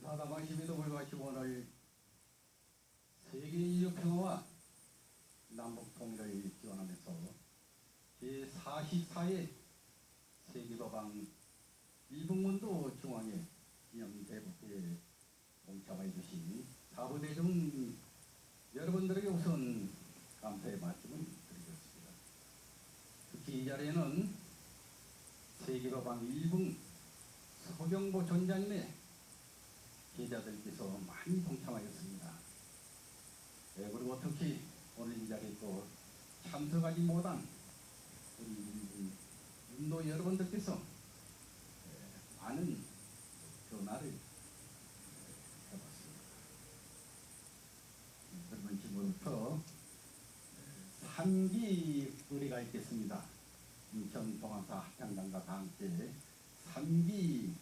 그러하심에도 불구하고 오늘 세계 인류 평화와 남북 통일을 기원하면서 제44회 세계도방 이북문도 중앙회 기념대국회에 동참해 주신 사부대중 여러분들에게 우선 감사의 말씀을 드리겠습니다. 특히 이 자리에는 세계도방 일북 서경보 전장님의 기자들께서 많이 동참하였습니다. 네, 그리고 특히 오늘 이 자리에 또 참석하지 못한 우리 운도 여러분들께서 네, 많은 전화를 네, 해봤습니다. 네, 그러면 지금부터 네, 삼기 의리가 있겠습니다. 인천 동안사 다 함께 삼기